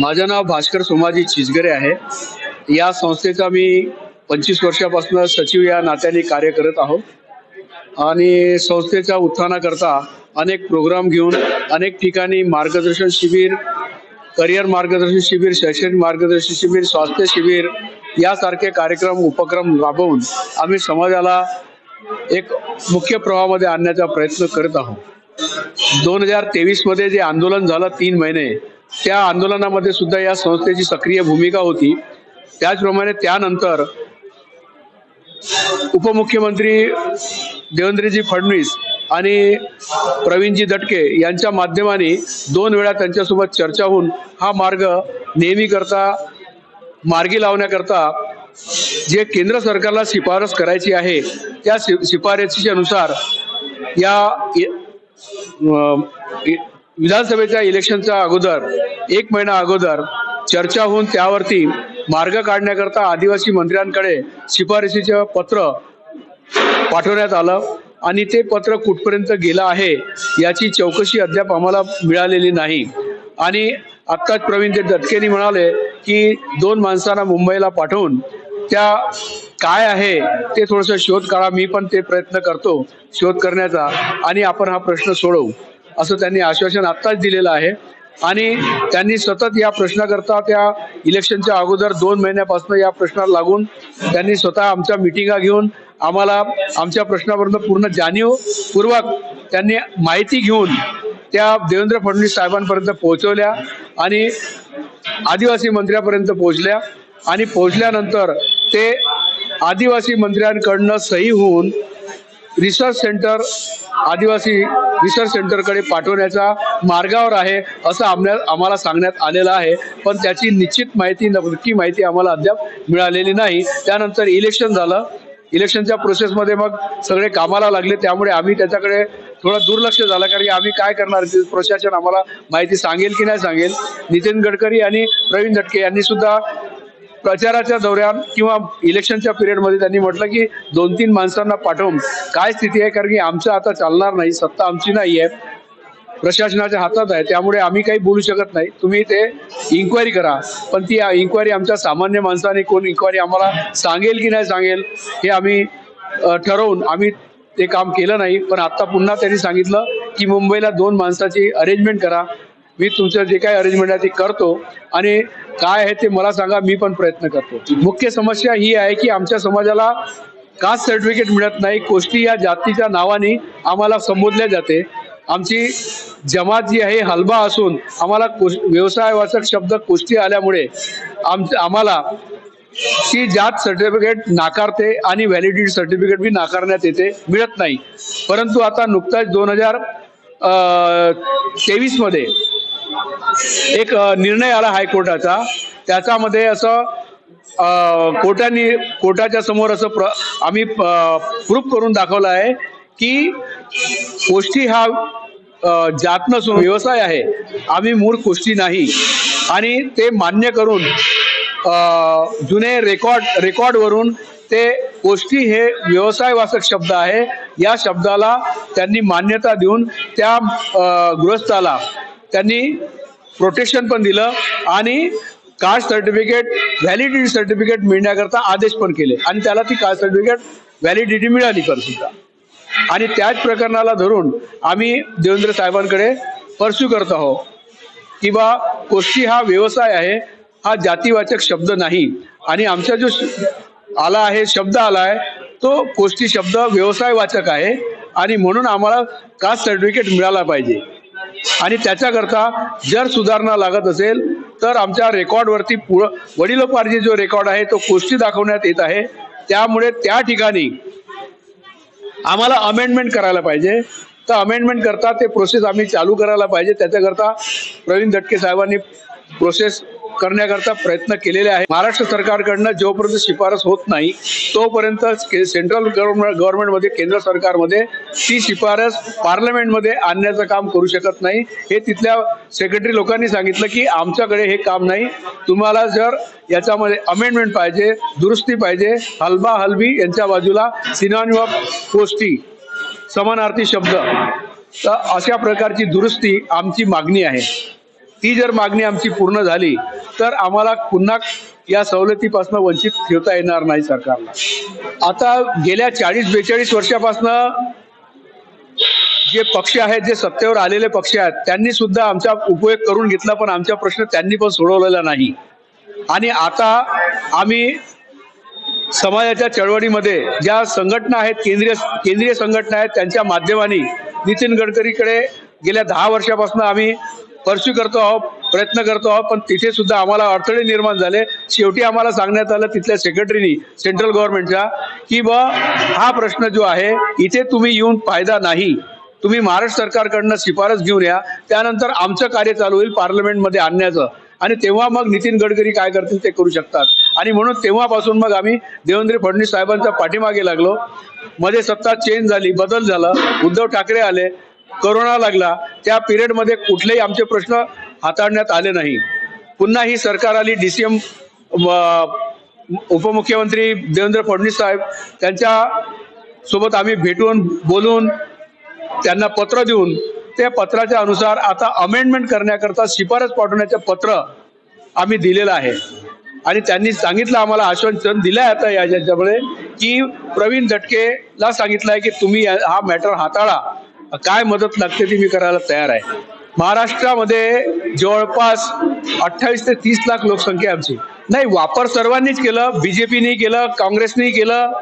माझं नाव भास्कर सोमाजी चिजगरे आहे. या संस्थेचा मी पंचवीस वर्षापासून सचिव या नात्याने कार्य करत आहोत. आणि संस्थेच्या उत्थानाकरता अनेक प्रोग्राम घेऊन अनेक ठिकाणी मार्गदर्शन शिबिर करिअर मार्गदर्शन शिबिर शैक्षणिक मार्गदर्शन शिबिर स्वास्थ्य शिबिर यासारखे कार्यक्रम उपक्रम राबवून आम्ही समाजाला एक मुख्य प्रवाहामध्ये आणण्याचा प्रयत्न करत आहोत. दोन हजार तेवीसमध्ये जे आंदोलन झालं तीन महिने त्या आंदोलनामध्ये सुद्धा या संस्थेची सक्रिय भूमिका होती. त्याचप्रमाणे त्यानंतर उपमुख्यमंत्री देवेंद्रजी फडणवीस आणि प्रवीणजी दटके यांच्या माध्यमाने दोन वेळा त्यांच्यासोबत चर्चा होऊन हा मार्ग नेहमीकरता मार्गी लावण्याकरता जे केंद्र सरकारला शिफारस करायची आहे त्या शि अनुसार या विधानसभेच्या इलेक्शनच्या अगोदर एक महिना अगोदर चर्चा होऊन त्यावरती मार्ग काढण्याकरता आदिवासी मंत्र्यांकडे शिफारशीचं पत्र पाठवण्यात आलं आणि ते पत्र कुठपर्यंत गेलं आहे याची चौकशी अद्याप आम्हाला मिळालेली नाही. आणि आत्ताच प्रवीण ते दटकेनी म्हणाले की दोन माणसांना मुंबईला पाठवून त्या काय आहे ते थोडंसं शोध काढा मी पण ते प्रयत्न करतो शोध करण्याचा आणि आपण हा प्रश्न सोडवू. असं त्यांनी आश्वासन आत्ताच दिलेलं आहे. आणि त्यांनी सतत या प्रश्नाकरता त्या इलेक्शनच्या अगोदर दोन महिन्यापासून या प्रश्नाला लागून त्यांनी स्वतः आमच्या मिटिंगा घेऊन आम्हाला आमच्या प्रश्नापर्यंत पूर्ण जाणीवपूर्वक त्यांनी माहिती घेऊन त्या देवेंद्र फडणवीस साहेबांपर्यंत पोहोचवल्या आणि आदिवासी मंत्र्यापर्यंत पोहोचल्या. आणि पोहोचल्यानंतर ते आदिवासी मंत्र्यांकडनं सही होऊन रिसर्च सेंटर आदिवासी रिसर्च सेंटरकडे पाठवण्याच्या मार्गावर आहे असं आम्हाला आम्हाला सांगण्यात आलेलं आहे. पण त्याची निश्चित माहिती नक्की माहिती आम्हाला अद्याप मिळालेली नाही. त्यानंतर इलेक्शन झालं. इलेक्शनच्या प्रोसेसमध्ये मग सगळे कामाला लागले. त्यामुळे आम्ही त्याच्याकडे थोडं दुर्लक्ष झालं. कारण की आम्ही काय करणार? प्रशासन आम्हाला माहिती सांगेल की नाही सांगेल? नितीन गडकरी आणि प्रवीण दटके यांनी सुद्धा प्रचाराच्या दौऱ्यात किंवा इलेक्शनच्या पिरियडमध्ये त्यांनी म्हटलं की दोन तीन माणसांना पाठवून काय स्थिती आहे? कारण की आमचं आता चालणार नाही सत्ता आमची नाही आहे प्रशासनाच्या हातात आहे त्यामुळे आम्ही काही बोलू शकत नाही. तुम्ही ते इन्क्वायरी करा. पण ती इन्क्वायरी आमच्या सामान्य माणसाने कोण इन्क्वायरी आम्हाला सांगेल की नाही सांगेल हे आम्ही ठरवून आम्ही ते काम केलं नाही. पण आता पुन्हा त्यांनी सांगितलं की मुंबईला दोन माणसाची अरेंजमेंट करा. मी तुमचं जे काही अरेंजमेंट आहे ते करतो आणि काय आहे ते मला सांगा मी पण प्रयत्न करतो. मुख्य समस्या ही आहे की आमच्या समाजाला कास्ट सर्टिफिकेट मिळत नाही कोष्टी या जातीच्या नावाने आम्हाला संबोधल्या जाते. आमची जमात जी आहे हलबा असून आम्हाला कोश व्यवसायवाचक शब्द कोष्टी आल्यामुळे आम आम्हाला ती जात सर्टिफिकेट नाकारते आणि व्हॅलिडिटी सर्टिफिकेट बी नाकारण्यात येते मिळत नाही. परंतु आता नुकताच दोन हजार तेवीसमध्ये एक निर्णय आला हायकोर्टाचा. त्याच्यामध्ये असं कोर्टाने कोर्टाच्या समोर असं प्र आम्ही प्रूफ करून दाखवलं आहे की गोष्टी हा जात नसून व्यवसाय आहे. आम्ही मूळ गोष्टी नाही. आणि ते मान्य करून जुने रेकॉर्ड रेकॉर्डवरून ते गोष्टी हे व्यवसायवाचक शब्द आहे. या शब्दाला त्यांनी मान्यता देऊन त्या गृहस्थाला त्यांनी प्रोटेक्शन पण दिलं आणि कास्ट सर्टिफिकेट व्हॅलिडिटी सर्टिफिकेट मिळण्याकरता आदेश पण केले. आणि त्याला ती कास्ट सर्टिफिकेट व्हॅलिडिटी मिळाली पण सुद्धा. आणि त्याच प्रकरणाला धरून आम्ही देवेंद्र साहेबांकडे परस्यू करत आहोत की बा हा व्यवसाय आहे हा जातीवाचक शब्द नाही. आणि आमचा जो आला आहे शब्द आला आहे तो कोष्टी शब्द व्यवसायवाचक आहे. आणि म्हणून आम्हाला कास्ट सर्टिफिकेट मिळाला पाहिजे. आणि त्याच्याकरता जर सुधारणा लागत असेल तर आमच्या रेकॉर्डवरती पु वडिलोपार्जी जो रेकॉर्ड आहे तो गोष्टी दाखवण्यात येत आहे. त्यामुळे त्या ठिकाणी आम्हाला अमेंडमेंट करायला पाहिजे. तर अमेंडमेंट करता ते प्रोसेस आम्ही चालू करायला पाहिजे. त्याच्याकरता प्रवीण दटके साहेबांनी प्रोसेस करण्याकरता प्रयत्न केलेले आहे महाराष्ट्र सरकारकडनं जोपर्यंत शिफारस होत नाही तोपर्यंत के- सेंट्रल गव्हर्नमेंट गव्हर्नमेंटमध्ये केंद्र सरकारमध्ये ती शिफारस पार्लमेंटमध्ये आणण्याचं काम करू शकत नाही. हे तिथल्या सेक्रेटरी लोकांनी सांगितलं की आमच्याकडे हे काम नाही. तुम्हाला जर याच्यामध्ये अमेंडमेंट पाहिजे दुरुस्ती पाहिजे हलबा हलबी यांच्या बाजूला सिनॉनिम ऑफ गोष्टी समानार्थी शब्द तर अशा प्रकारची दुरुस्ती आमची मागणी आहे. ती जर मागणी आमची पूर्ण झाली तर आम्हाला पुन्हा या सवलतीपासून वंचित ठेवता येणार नाही सरकारला. आता गेल्या चाळीस बेचाळीस वर्षापासून जे पक्ष आहेत जे सत्तेवर आलेले पक्ष आहेत त्यांनी सुद्धा आमचा उपयोग करून घेतला पण आमचा प्रश्न त्यांनी पण सोडवलेला नाही. आणि आता आम्ही समाजाच्या चळवळीमध्ये ज्या संघटना आहेत केंद्रीय केंद्रीय संघटना आहेत त्यांच्या माध्यमाने नितीन गडकरीकडे गेल्या दहा वर्षापासून आम्ही परस्यू करतो आहोत प्रयत्न करतो आहोत पण तिथे सुद्धा आम्हाला अडथळे निर्माण झाले. शेवटी आम्हाला सांगण्यात आलं तिथल्या सेक्रेटरीनी सेंट्रल गव्हर्नमेंटच्या की ब हा प्रश्न जो आहे इथे तुम्ही येऊन फायदा नाही. तुम्ही महाराष्ट्र सरकारकडनं शिफारस घेऊन या. त्यानंतर आमचं कार्य चालू होईल पार्लमेंटमध्ये आणण्याचं. आणि तेव्हा मग नितीन गडकरी काय करतील ते करू शकतात. आणि म्हणून तेव्हापासून मग आम्ही देवेंद्र फडणवीस साहेबांच्या पाठीमागे लागलो. मध्ये सत्ता चेंज झाली बदल झाला. उद्धव ठाकरे आले. करोना लागला त्या पिरियडमध्ये कुठलेही आमचे प्रश्न हाताळण्यात आले नाही. पुन्हा ही सरकार आली डी सी एम उपमुख्यमंत्री देवेंद्र फडणवीस साहेब त्यांच्यासोबत आम्ही भेटून बोलून त्यांना पत्र देऊन त्या पत्राच्या अनुसार आता अमेंडमेंट करण्याकरता शिफारस पाठवण्याचं पत्र आम्ही दिलेलं आहे. आणि त्यांनी सांगितलं आम्हाला आश्वासन दिलं आहे आता याच्यामुळे की प्रवीण दटकेला सांगितलं आहे की तुम्ही हा मॅटर हाताळा. काय मदत लागते ती मी करायला तयार आहे. महाराष्ट्रामध्ये जवळपास अठ्ठावीस ते तीस लाख लोकसंख्या आमची. नाही वापर सर्वांनीच केलं बीजेपीनी केलं काँग्रेसनी केलं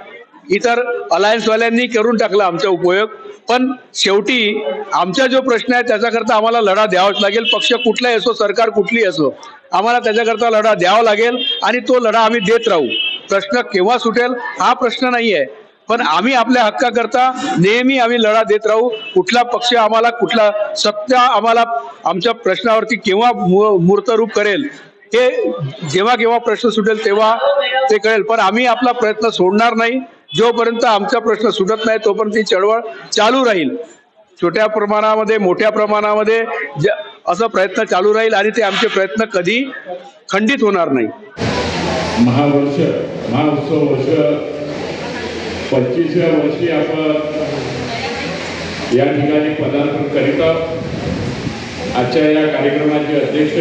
इतर अलायन्सवाल्यांनी करून टाकला आमचा उपयोग. पण शेवटी आमचा जो प्रश्न आहे त्याच्याकरता आम्हाला लढा द्यावाच लागेल. पक्ष कुठलाही असो सरकार कुठली असो आम्हाला त्याच्याकरता लढा द्यावा लागेल आणि तो लढा आम्ही देत राहू. प्रश्न केव्हा सुटेल हा प्रश्न नाही आहे पण आम्ही आपल्या हक्काकरता नेहमी आम्ही लढा देत राहू. कुठला पक्ष आम्हाला कुठला सत्ता आम्हाला आमच्या प्रश्नावरती केव्हा मू- मूर्तरूप करेल हे जेव्हा केव्हा प्रश्न सुटेल तेव्हा ते कळेल. पण आम्ही आपला प्रयत्न सोडणार नाही. जोपर्यंत आमचा प्रश्न सुटत नाही तोपर्यंत ही चळवळ चालू राहील. छोट्या प्रमाणामध्ये मोठ्या प्रमाणामध्ये ज- असं प्रयत्न चालू राहील आणि ते आमचे प्रयत्न कधी खंडित होणार नाही. महावर्ष महाउत्सव वर्ष पंचवीसव्या वर्षी आपण या ठिकाणी पदार्पण करीत आहोत. आजच्या या कार्यक्रमाचे अध्यक्ष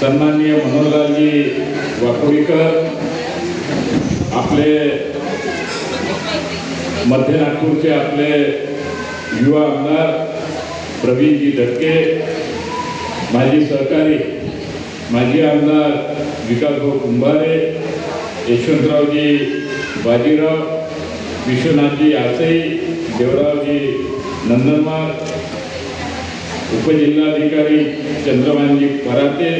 सन्माननीय मनोहरलालजी वाकोडीकर आपले मध्य नागपूरचे आपले युवा आमदार प्रवीणजी दटके माजी सहकारी माजी आमदार विकासभाऊ कुंभारे यशवंतरावजी बाजीराव विश्वनाथजी आसई देवरावजी नंदनमार उपजिल्हाधिकारी चंद्रमानजी पराते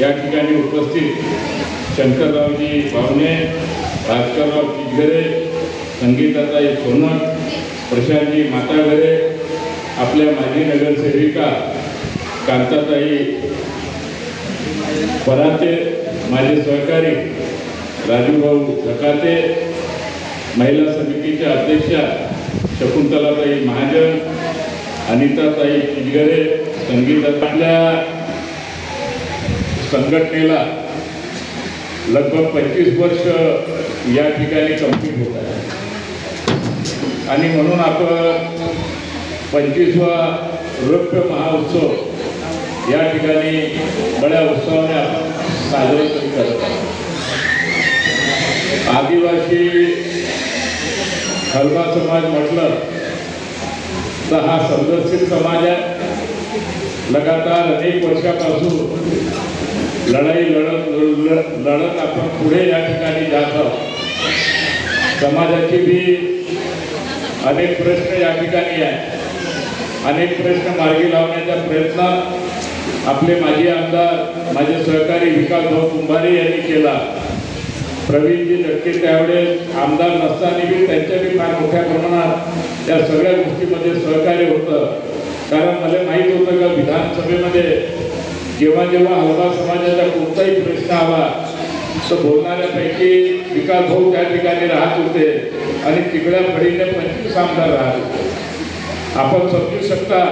या ठिकाणी उपस्थित शंकररावजी बावणे भास्करराव किचघरे संगीताताई सोनक प्रशांतजी माताघरे आपल्या माजी नगरसेविका कांताताई पराते माझे सहकारी राजूभाऊ धकाते महिला समितीच्या अध्यक्षा शकुंतलाताई महाजन अनिताताई किजगरे संगीतातल्या संघटनेला लगभग पंचवीस वर्ष या ठिकाणी कंप्लीट होत आहे. आणि म्हणून आपण पंचवीसवा रौप्य महाउत्सव या ठिकाणी बड्या उत्सवाने आपण साजरे करत आहोत. आदिवासी हलवा समाज म्हटलं तर हा संघर्षित समाज आहे. लगातार अनेक वर्षापासून लढाई लढत लढ- लढत आपण पुढे या ठिकाणी जात आहोत. समाजाची बी अनेक प्रश्न या ठिकाणी आहे अनेक प्रश्न मार्गी लावण्याचा प्रयत्न आपले माजी आमदार माझे सहकारी विकासभाऊ कुंभारे यांनी केला. प्रवीणजी दटके त्यावेळेस आमदार नसताना बी त्यांच्या बी फार मोठ्या प्रमाणात त्या सगळ्या गोष्टीमध्ये सहकार्य होतं. कारण मला माहीत होतं का विधानसभेमध्ये जेव्हा जेव्हा हलवा समाजाचा कोणताही प्रश्न आला तर बोलणाऱ्यापैकी विकास भाऊ त्या ठिकाणी राहत होते आणि तिकड्या फळीने पंचवीस आमदार राहत होते. आपण समजू शकता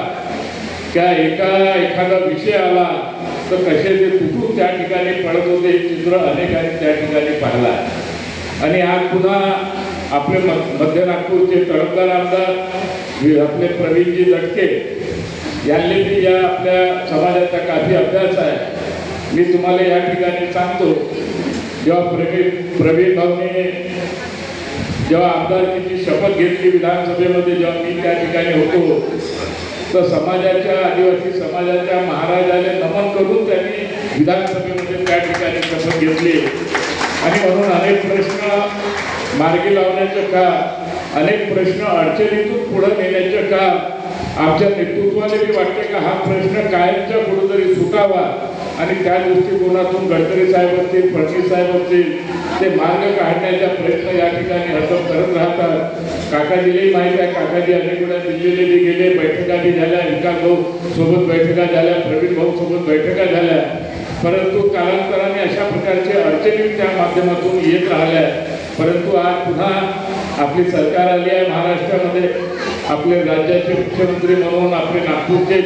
त्या एका एखादा विषय आला तर कसे ते तुटून त्या ठिकाणी पडत होते हे चित्र अनेकांनी त्या ठिकाणी पाहिला आणि आज पुन्हा आपले म- मध्य नागपूरचे तळमदार आमदार आपले प्रवीणजी लटके यांनी बी या आपल्या समाजाचा काफी अभ्यास आहे. मी तुम्हाला या ठिकाणी सांगतो जेव्हा प्रवीण प्रवीण भाऊने जेव्हा आमदारकीची शपथ घेतली विधानसभेमध्ये जेव्हा मी त्या ठिकाणी होतो तर समाजाच्या आदिवासी समाजाच्या महाराजाला नमन करून त्यांनी विधानसभेमध्ये त्या ठिकाणी कसं घेतले. आणि म्हणून अनेक प्रश्न मार्गी लावण्याचं का अनेक प्रश्न अडचणीतून पुढे नेण्याचं का आमच्या नेतृत्वाने मी वाटते का हा प्रश्न कायमच्या कुठेतरी सुटावा आणि त्या दृष्टिकोनातून गडकरी साहेब असतील फडणवीस साहेब असतील ते मार्ग काढण्याचा प्रयत्न या ठिकाणी हरकत करत राहतात. काकाजीलाही माहीत आहे काकाजी अनेक वेळा दिल्लीला गेले बैठकाली झाल्या विकास भाऊ सोबत बैठका झाल्या प्रवीण भाऊ सोबत बैठका झाल्या. परंतु कालांतराने अशा प्रकारचे अडचणी त्या माध्यमातून येत राहिल्या. परंतु आज पुन्हा आपली सरकार आली आहे महाराष्ट्रामध्ये. आपले राज्याचे मुख्यमंत्री म्हणून आपले नागपूरचे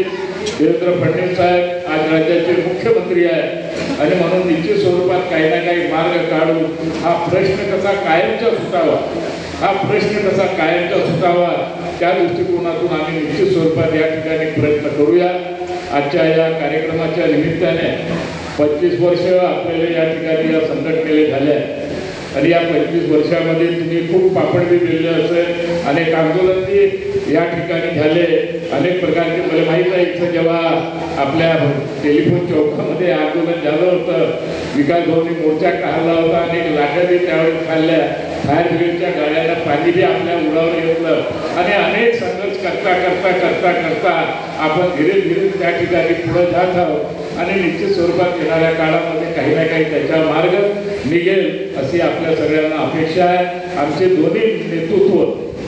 देवेंद्र फडणवीस साहेब आज राज्याचे मुख्यमंत्री आहेत. आणि म्हणून निश्चित स्वरूपात काही ना काही मार्ग काढून हा प्रश्न कसा कायमचा सुटावा हा प्रश्न कसा कायमचा सुटावा त्या दृष्टिकोनातून आम्ही निश्चित स्वरूपात या ठिकाणी प्रयत्न करूया. आजच्या या कार्यक्रमाच्या निमित्ताने पंचवीस वर्ष आपल्याला या ठिकाणी या संघटनेला झाल्या. आणि या पंचवीस वर्षामध्ये तुम्ही खूप पापड बी दिले असेल अनेक आंदोलन या ठिकाणी झाले. अनेक प्रकारचे मला माहीत आहे इथं जेव्हा आपल्या टेलिफोन चौकामध्ये आंदोलन झालं होतं विकास भाऊनी मोर्चा काढला होता अनेक लाटाही बी त्यावेळेस खाल्ल्या फायर ब्रिगेडच्या गाड्याला पाणी बी आपल्या उडावर घेतलं आणि अनेक संघर्ष करता करता करता करता आपण धीरे धीरे त्या ठिकाणी पुढे जात आहोत. आणि निश्चित स्वरूपात येणाऱ्या काळामध्ये काही ना काही त्याचा मार्ग निघेल अशी आपल्या सगळ्यांना अपेक्षा आहे. आमचे दोन्ही नेतृत्व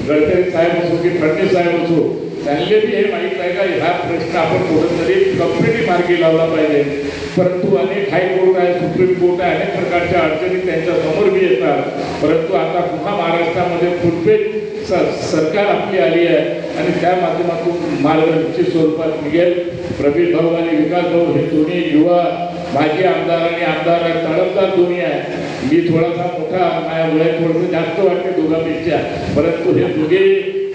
गडकरी साहेब असो की फडणवीस साहेब असो त्यांनी बी हे माहीत आहे का? ह्या प्रश्न आपण कुठंतरी कंपनी मार्गी लावला पाहिजे. परंतु अनेक हायकोर्ट आहे सुप्रीम कोर्ट आहे अनेक प्रकारच्या अडचणी त्यांच्यासमोर बी येतात. परंतु आता पुन्हा महाराष्ट्रामध्ये फुटपेट स- सरकार आपली आली आहे आणि त्या माध्यमातून मार्ग निश्चित स्वरूपात निघेल. प्रवीण भाऊ आणि विकास भाऊ हे दोन्ही युवा माजी आमदार आणि आमदार आहे, दोन्ही आहे मी थोडासा मोठा माझ्या वय थोडंसं जास्त वाटते दोघांपेक्षा. परंतु हे दोघे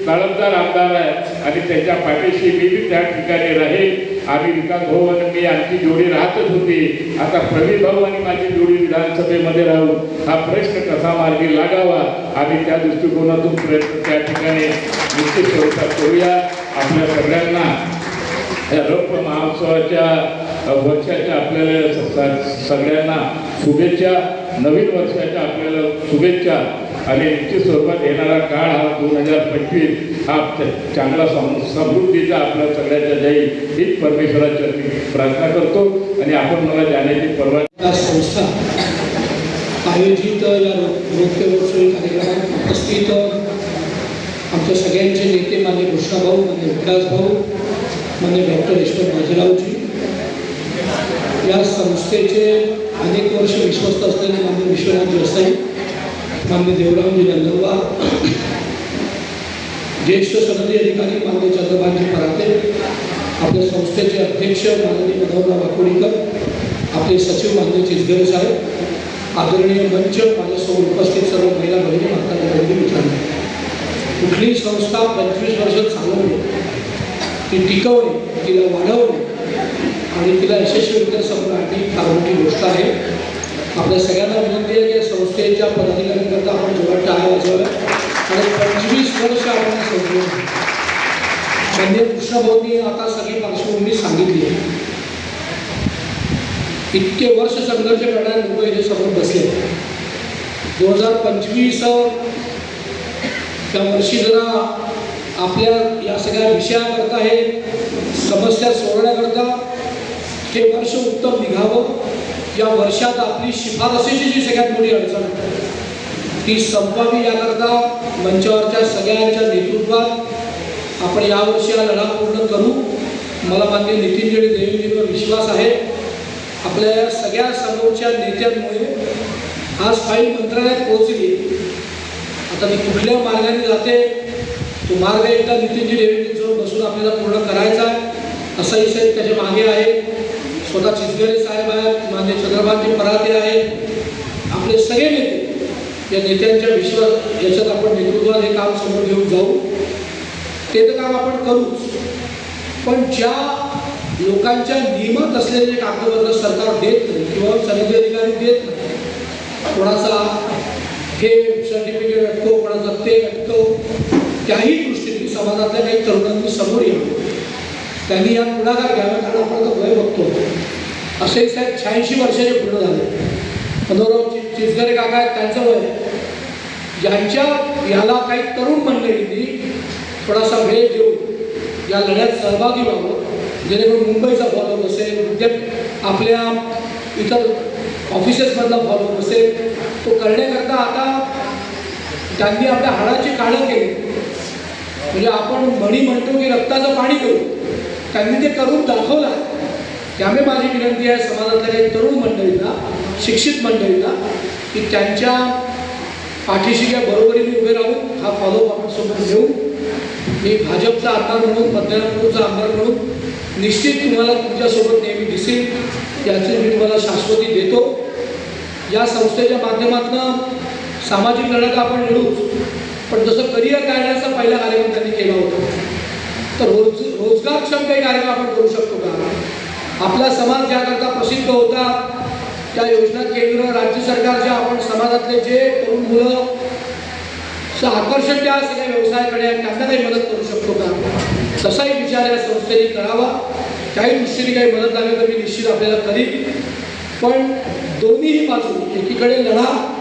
तळमदार आमदार आहे आणि त्याच्या पाठीशी मी बी त्या ठिकाणी राहील. आम्ही विकास भाऊ आणि मी आमची जोडी राहतच होती. आता प्रवीण भाऊ आणि माझी जोडी विधानसभेमध्ये राहून हा प्रश्न कसा मार्गी लागावा? आम्ही त्या दृष्टिकोनातून प्रयत्न त्या ठिकाणी निश्चित करूया. आपल्या सगळ्यांना या रौप्य महोत्सवाच्या वर्षाच्या आपल्याला सगळ्यांना शुभेच्छा नवीन वर्षाच्या आपल्याला शुभेच्छा. आणि निश्चित स्वरूपात येणारा काळ हा दोन हजार पंचवीस हा चांगला सम समृद्धीचा आपल्या सगळ्याच्या जाईल हीच परमेश्वराच्या मी प्रार्थना करतो. आणि आपण मला जाण्याची परवानगी संस्था आयोजित या नृत्यमहोत्सवी कार्यक्रमात उपस्थित. आमच्या सगळ्यांचे नेते मान्य कृष्णाभाऊ मान्य विकास भाऊ मान्य डॉक्टर ईश्वर बाजीरावजी या संस्थेचे अनेक वर्ष विश्वस्त असलेले मान्य विश्वनाथ देसाई मान्य देवरामजी नंदुरबा ज्येष्ठ सनदी अधिकारी मान्य चंद्रभानजी पराते आपल्या संस्थेचे अध्यक्ष माननीय मनोहरराव वाकोडीकर आपले सचिव मान्य चिजगरे साहेब आदरणीय मंच माझ्यासमोर उपस्थित सर्व महिला बहिणी माता भगिनी मित्रांनो. कुठलीही संस्था पंचवीस वर्ष चालवणे ती टिकवणे तिला वाढवणे आणि तिला यशस्वीरित्या समजण्याची फार मोठी गोष्ट आहे. आपल्या सगळ्यांना विनंती आहे की या संस्थेच्या पदाधिकाऱ्यांकरता आपण जेव्हा टाळ्या वाजवाव्या आणि पंचवीस वर्ष आपण या म्हणजे कृष्णभाऊंनी आता सगळी पार्श्वभूमी सांगितली आहे. इतके वर्ष संघर्ष करणारे लोक हे समोर बसले दोन हजार पंचवीस त्या वर्षी जरा आपल्या या सगळ्या विषयाकरता हे समस्या सोडवण्याकरता हे वर्ष उत्तम निघावं या वर्षात आपली शिफारसीची जी सगळ्यात मोठी अडचण आहे ती संपावी याकरता मंचावरच्या सगळ्यांच्या नेतृत्वात आपण यावर्षी हा लढा पूर्ण करू. मला मान्य नितीनजी आणि विश्वास आहे. आपल्या या सगळ्या समोरच्या नेत्यांमुळे आज फाईल मंत्रालयात पोहोचली. आता मी कुठल्या मार्गाने जाते तो मार्ग एकदा नितीनजी देवीजींसोबत बसून आपल्याला पूर्ण करायचा आहे. असाही साहेब त्याच्यामागे आहे. स्वतः चिचगरे साहेब आहेत मान्य चंद्रभानजी पराते आहेत. आपले सगळे नेते या नेत्यांच्या विश्वास याच्यात आपण नेतृत्वात हे काम समोर घेऊन जाऊ. ते तर काम आपण करूच. पण ज्या लोकांच्या नियमात असलेले कागदपत्र सरकार देत नाही किंवा सनदी अधिकारी देत नाही कोणाचा हे सर्टिफिकेट अटको कोणाचा ते अटको त्याही दृष्टीने समाजातल्या काही तरुणांनी समोर यावं. त्यांनी यात पुढाकार घ्यावा कारण आपण तो वय बघतो. असे साहेब शहाऐंशी वर्षाचे पूर्ण झाले. मनोहरराव चि चिचगरे काका आहेत त्यांचं वय ज्यांच्या याला काही तरुण मंडळींनी थोडासा वेळ देऊन या लढ्यात सहभागी व्हावं जेणेकरून मुंबईचा फॉलो असेल विद्यापीठ आपल्या इतर ऑफिसेसमधला फॉलो असेल तो करण्याकरता आता त्यांनी आपल्या हाडाची काळं केली. म्हणजे आपण म्हणी म्हणतो की रक्ताचं पाणी करू त्यांनी ते करून दाखवलं आहे त्यामुळे माझी विनंती आहे समाजातल्या काही तरुण मंडळींना शिक्षित मंडळींना की त्यांच्या पाठीशी या बरोबरीने उभे राहून हा फॉलो आपण सोबत घेऊ मी भाजपचा आमदार म्हणून मध्यनागपूरचा आमदार म्हणून निश्चित तुम्हाला तुमच्यासोबत नेहमी दिसेल याची मी तुम्हाला शाश्वती देतो. या संस्थेच्या माध्यमातून सामाजिक लढा आपण लढूच पण जसं करिअर काढण्याचा पहिला कार्यक्रम त्यांनी केला होता तर रोज रोजगारक्षम काही कार्यक्रम आपण करू शकतो का? आपला समाज ज्याकरता प्रसिद्ध होता त्या योजना केंद्र राज्य सरकारच्या आपण समाजातले जे तरुण मुलं आकर्षण त्या सगळ्या व्यवसायाकडे त्यांना काही मदत करू शकतो का? तसाही विचार या संस्थेने करावा. काही दृष्टीने काही मदत लागली तर मी निश्चित आपल्याला करीन. पण दोन्हीही बाजू एकीकडे लढा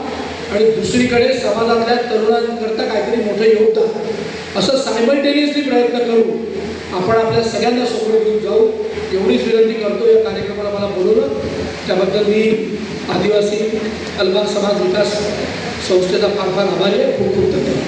आणि दुसरीकडे समाजातल्या तरुणांकरता काहीतरी मोठं योगदान. असं सायमल्टेनियसली प्रयत्न करू. आपण आपल्या सगळ्यांना सोबत घेऊन जाऊ. एवढीच विनंती करतो या कार्यक्रमाला मला बोलवलं. त्याबद्दल मी आदिवासी अल्पा समाज विकास संस्थेचा फार फार आभारी आहे. खूप खूप धन्यवाद.